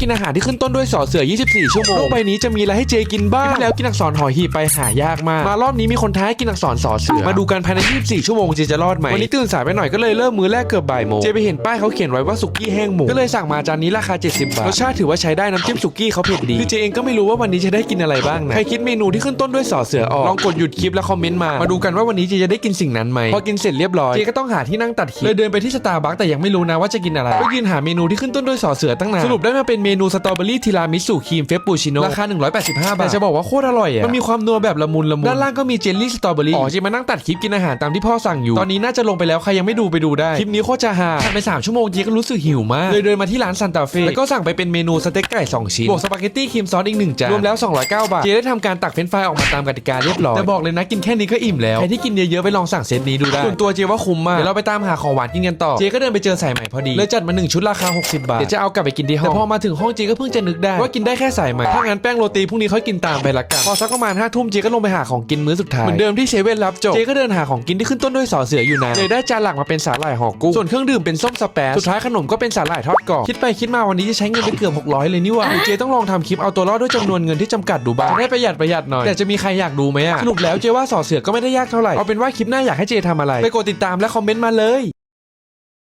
กินอาหารที่ขึ้นต้นด้วยสอเสือ 24 ชั่วโมงโลกใบนี้จะมีอะไรให้เจกินบ้างที่แล้วกินอักษรหอหีบไปหายากมาก มารอบนี้มีคนท้าให้กินอักษรสอเสือ มาดูกันภายใน 24 ชั่วโมงเจจะรอดไหมวันนี้ตื่นสายไปหน่อยก็เลยเริ่มมื้อแรกเกือบบ่ายโมงเจไปเห็นป้ายเขาเขียนไว้ว่าสุกี้แห้งหมูก็เลยสั่งมาจานนี้ราคา 70 บาทรสชาติถือว่าใช้ได้น้ำจิ้มสุกี้เขาเผ็ดดีคือเจเองก็ไม่รู้ว่าวันนี้จะได้กินอะไรบ้างนะใครคิดเมนูที่ขึ้นต้นด้วยสอเสือออกลองกดหยุดคลิปแล้วคอมเมนต์มามาดูกันว่าวันนี้เจจะได้กินสิ่งนั้นไหมพอกินเสร็จเรียบร้อยเจก็ต้องหาที่นั่งตัดคลิปเลยเดินไปที่สตาร์บัคแต่ยังไม่รู้นะว่าจะกินอะไรก็ยืนหาเมนูที่ขึ้นต้นด้วยสอเสือตั้งนานสรุปได้มาเป็นเมนูสตรอเบอรี่ทีรามิสุครีมเฟปปูชิโน่ราคา 185 บาทแต่จะบอกว่าโคตรอร่อยอะมันมีความนัวแบบละมุนละมุนด้านล่างก็มีเจลลี่สตรอเบอรี่อ๋อเจมานั่งตัดคลิปกินอาหารตามที่พ่อสั่งอยู่ตอนนี้น่าจะลงไปแล้วใครยังไม่ดูไปดูได้คลิปนี้โคตรจะฮาผ่านไป3ชั่วโมงเจก็รู้สึกหิวมากเลยเดินมาที่ร้านซันตาเฟ่แล้วก็สั่งไปเป็นเมนูสเต็กไก่2ชิ้นบวกสปาเกตตี้ครีมซอสอีกหนึ่งจานรวมแล้ว 209 บาทเจได้ทำการตักเฟรนช์ฟรายออกมาตามกติกาเรียบร้อยแต่บอกเลยนะกินแค่นี้ก็อิ่มแล้วใครที่กินเยอะๆไปลองสั่งเซตนี้ดูได้ส่วนตัวเจว่าคุ้มมากเดี๋ยวเราไปตามหาของหวานกินกันต่อเจก็เดินไปเจอสายใหม่พอดีเลยจัดมาหนึ่งชุดราคา 60 บาทเดี๋ยวจะเอากลับไปกินที่ห้องแต่พอมาถึงห้องเจก็เพิ่งจะนึกได้ว่ากินได้แค่สายใหม่ถ้างั้นแป้งโรตีพรุ่งนี้ค่อยกินตามไปละกันพอสักประมาณห้าทุ่มเจก็ลงไปหาของกินมื้อสุดท้ายเหมือนเดิมที่เซเว่นรับจบเจก็เดินหาของกินที่ขึ้นต้นด้วยสอเสืออยู่นานเลยได้จานหลักมาเป็นสาหร่ายห่อกุ้งส่วนเครื่องดื่มเป็นส้มสแปซสุดท้ายขนมก็เป็นสาหร่ายทอดกรอบคิดไปคิดมาวันนี้จะใช้เงินไปเกือบ600 เลยนี่หว่าหรือเจต้องลองทำคลิปเอาตัวรอดด้วยจำนวนเงินที่จำกัดดูบ้างจะได้ประหยัดประหยัดหน่อยแต่จะมีใครอยากดูไหมอะสรุปแล้วเจว่าสอเสือก็ไม่ได้ยากเท่าไหร่เอาเป็นว่าคลิปหน้าอยากให้เจทำอะไรไปกดติดตามและคอมเมนต์มาเลย